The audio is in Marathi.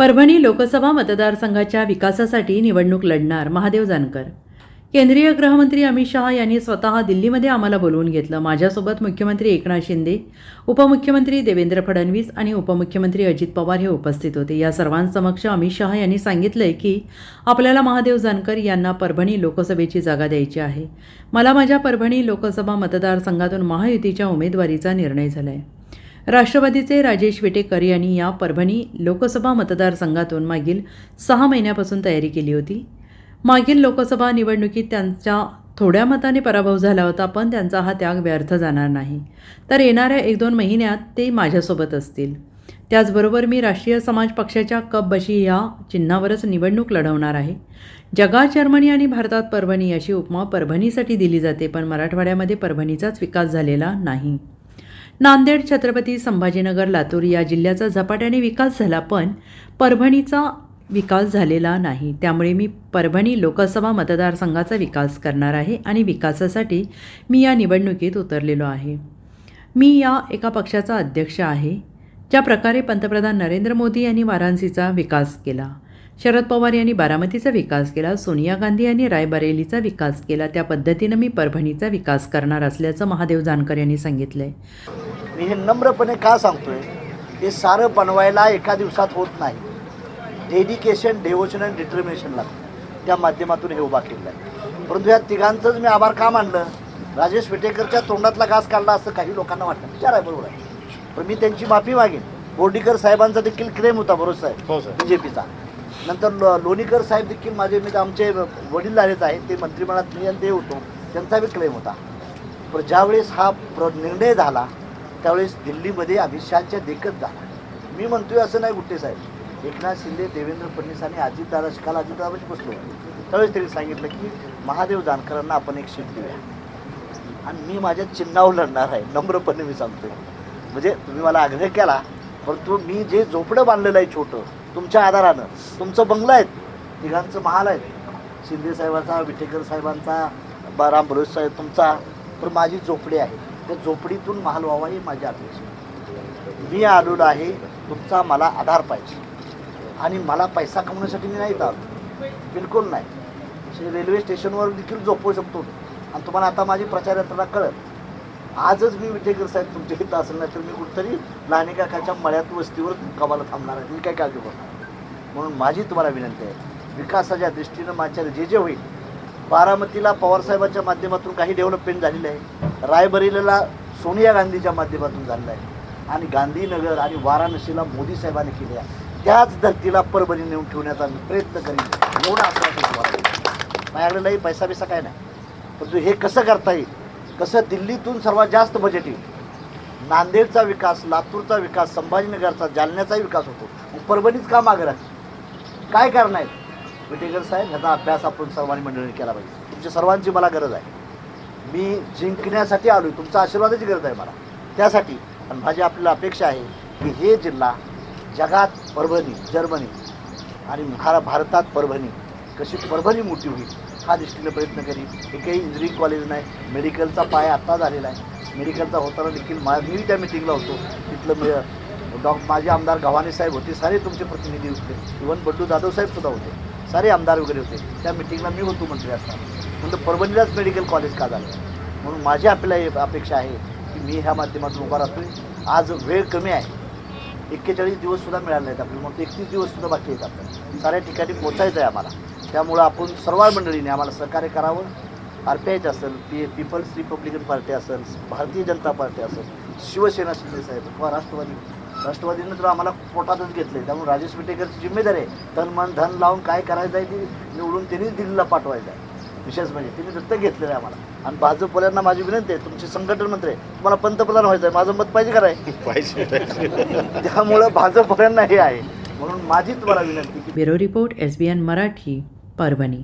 परभणी लोकसभा मतदारसंघाच्या विकासासाठी निवडणूक लढणार महादेव जानकर. केंद्रीय गृहमंत्री अमित शहा यांनी स्वतः दिल्लीमध्ये आम्हाला बोलवून घेतलं. माझ्यासोबत मुख्यमंत्री एकनाथ शिंदे उपमुख्यमंत्री देवेंद्र फडणवीस आणि उपमुख्यमंत्री अजित पवार हे उपस्थित होते. या सर्वांसमक्ष अमित शहा यांनी सांगितलंय की आपल्याला महादेव जानकर यांना परभणी लोकसभेची जागा द्यायची आहे. मला माझ्या परभणी लोकसभा मतदारसंघातून महायुतीच्या उमेदवारीचा निर्णय झाला आहे राष्ट्रवादीचे राजेश विटेकर यांनी या परभणी लोकसभा मतदारसंघातून मागील सहा महिन्यापासून तयारी केली होती. मागील लोकसभा निवडणुकीत त्यांचा थोड्या मताने पराभव झाला होता पण त्यांचा हा त्याग व्यर्थ जाणार नाही. तर येणाऱ्या एक दोन महिन्यात ते माझ्यासोबत असतील. त्याचबरोबर मी राष्ट्रीय समाज पक्षाच्या कप बशी या चिन्हावरच निवडणूक लढवणार आहे. जगात जर्मनी आणि भारतात परभणी अशी उपमा परभणीसाठी दिली जाते पण मराठवाड्यामध्ये परभणीचाच विकास झालेला नाही. नांदेड छत्रपती संभाजीनगर लातूर या जिल्ह्याचा झपाट्याने विकास झाला पण परभणीचा विकास झालेला नाही. त्यामुळे मी परभणी लोकसभा मतदारसंघाचा विकास करणार आहे आणि विकासासाठी मी या निवडणुकीत उतरलेलो आहे. मी या एका पक्षाचा अध्यक्ष आहे ज्या प्रकारे पंतप्रधान नरेंद्र मोदी यांनी वाराणसीचा विकास केला शरद पवार यांनी बारामतीचा विकास केला सोनिया गांधी यांनी रायबरेलीचा विकास केला त्या पद्धतीनं मी परभणीचा विकास करणार असल्याचं महादेव जानकर यांनी सांगितलं आहे मी हे नम्रपणे का सांगतोय? हे सारं बनवायला एका दिवसात होत नाही. डेडिकेशन डेवोशन आणि डिटर्मिनेशन लागतं. त्या माध्यमातून हे उभा केलेलं आहे परंतु या तिघांचंच मी आभार का मानलं? राजेश विटेकरच्या तोंडातला घास काढला असं काही लोकांना वाटतं विचार आहे बरोबर आहे. पण मी त्यांची माफी मागेन. बोर्डीकर साहेबांचा देखील क्लेम होता बरोबर हो, साहेब. सर. बी जे पीचा नंतर लो- लोणीकर साहेब देखील माझे मी आमचे वडील झालेच आहेत. ते मंत्रिमंडळात मी आणि ते होतो. त्यांचा बी क्लेम होता. पण ज्यावेळेस हा प्र निर्णय झाला त्यावेळेस दिल्लीमध्ये अमित शहाच्या देखत झाला मी म्हणतोय असं नाही गुट्टे साहेब. एकनाथ शिंदे देवेंद्र फडणवीस आणि अजितदादा काल अजितदादाशी बसलो त्यावेळेस त्यांनी सांगितलं की महादेव जानकरांना आपण एक सीट देऊया. आणि मी माझ्या चिन्हावर लढणार आहे नम्रपणे मी सांगतोय. म्हणजे तुम्ही मला आग्रह केला परंतु मी जे झोपडं बांधलेलं आहे छोटं तुमच्या आधारानं तुमचं बंगला आहेत तिघांचं महाल आहेत शिंदे साहेबांचा विटेकर साहेबांचा बाराम बरोज साहेब तुमचा तर माझी झोपडी आहे. त्या झोपडीतून महाल व्हावा ही माझी अपेक्षा मी आलेलो आहे तुमचा मला आधार पाहिजे. आणि मला पैसा कमवण्यासाठी मी नाही येतात बिलकुल नाही. रेल्वे स्टेशनवर देखील झोपवू शकतो. आणि तुम्हाला आता माझी प्रचार यात्रा कळत आजच मी विटेकर साहेब तुमच्या इथं असेल नाही तर मी कुठतरी लहाने काकाच्या मळ्यात वस्तीवर कामाला थांबणार आहे. मी काय काळजी करणार म्हणून माझी तुम्हाला विनंती आहे विकासाच्या दृष्टीनं माझ्या जे जे होईल बारामतीला पवारसाहेबांच्या माध्यमातून काही डेव्हलपमेंट झालेलं आहे. रायबरेलीला सोनिया गांधीच्या माध्यमातून झालेलं आहे. आणि गांधीनगर आणि वाराणसीला मोदी साहेबांनी केले आहे. त्याच धर्तीला परभणी नेऊन ठेवण्याचा मी प्रयत्न करीन. एवढा आश्वासन तुम्हाला माझ्याकडे नाही पैसा बिसा काय नाही. परंतु हे कसं करता येईल? कसं दिल्लीतून सर्वात जास्त बजेट येईल? नांदेडचा विकास लातूरचा विकास संभाजीनगरचा जालन्याचाही विकास होतो. परभणीच का मागं राहते? काय कारण आहे? विटेकर साहेब ह्याचा अभ्यास आपण सर्वांनी मंडळीने केला पाहिजे. तुमच्या सर्वांची मला गरज आहे. मी जिंकण्यासाठी आलो आहे तुमचा आशीर्वादाची गरज आहे मला. त्यासाठी आणि माझी आपल्याला अपेक्षा आहे की हे जिल्हा जगात परभणी जर्मनी आणि महारा भारतात परभणी कशी परभणी मोठी होईल हा दृष्टीने प्रयत्न करीन. एकही इंजिनिअरिंग कॉलेज नाही मेडिकलचा पाया आत्ता झालेला आहे. मेडिकलचा होताना देखील मा मी त्या मिटिंगला होतो. तिथलं मी डॉ माझे आमदार गव्हाणे साहेब होते सारे तुमचे प्रतिनिधी होते. इवन बड्डू जाधव साहेब सुद्धा होते. सारे आमदार वगैरे होते. त्या मिटिंगला मी होतो मंत्री असताना. म्हणजे परभणीलाच मेडिकल कॉलेज का झालं? म्हणून माझी आपल्याला अपेक्षा आहे की मी ह्या माध्यमातून उभा राहतोय. आज वेळ कमी आहे. एक्केचाळीस दिवससुद्धा मिळाले नाहीत आपल्याला. मग एकतीस दिवस सुद्धा बाकी आहेत आपल्याला. साऱ्या ठिकाणी पोचायचं आहे आम्हाला. त्यामुळं आपण सर्व मंडळीने आम्हाला सहकार्य करावं. आर पी आयचं असेल पी पीपल्स रिपब्लिकन पार्टी असेल भारतीय जनता पार्टी असेल शिवसेना शिंदे साहेब किंवा राष्ट्रवादी राष्ट्रवादीनं तर आम्हाला पोटातच घेतले त्यामुळे राजेश विटेकरची जिम्मेदारी आहे. तन मन धन लावून काय करायचं आहे ते निवडून त्यांनीच दिल्लीला पाठवायचं आहे. विशेष म्हणजे त्यांनी दत्तक घेतलेलं आहे आम्हाला. आणि भाजपवाल्यांना माझी विनंती आहे तुमचे संघटन मंत्री आहे तुम्हाला पंतप्रधान व्हायचं आहे. माझं मत पाहिजे कराय पाहिजे. त्यामुळं भाजपवाल्यांना हे आहे. म्हणून माझी तुम्हाला विनंती bureau report S B N Marathi Parbhani.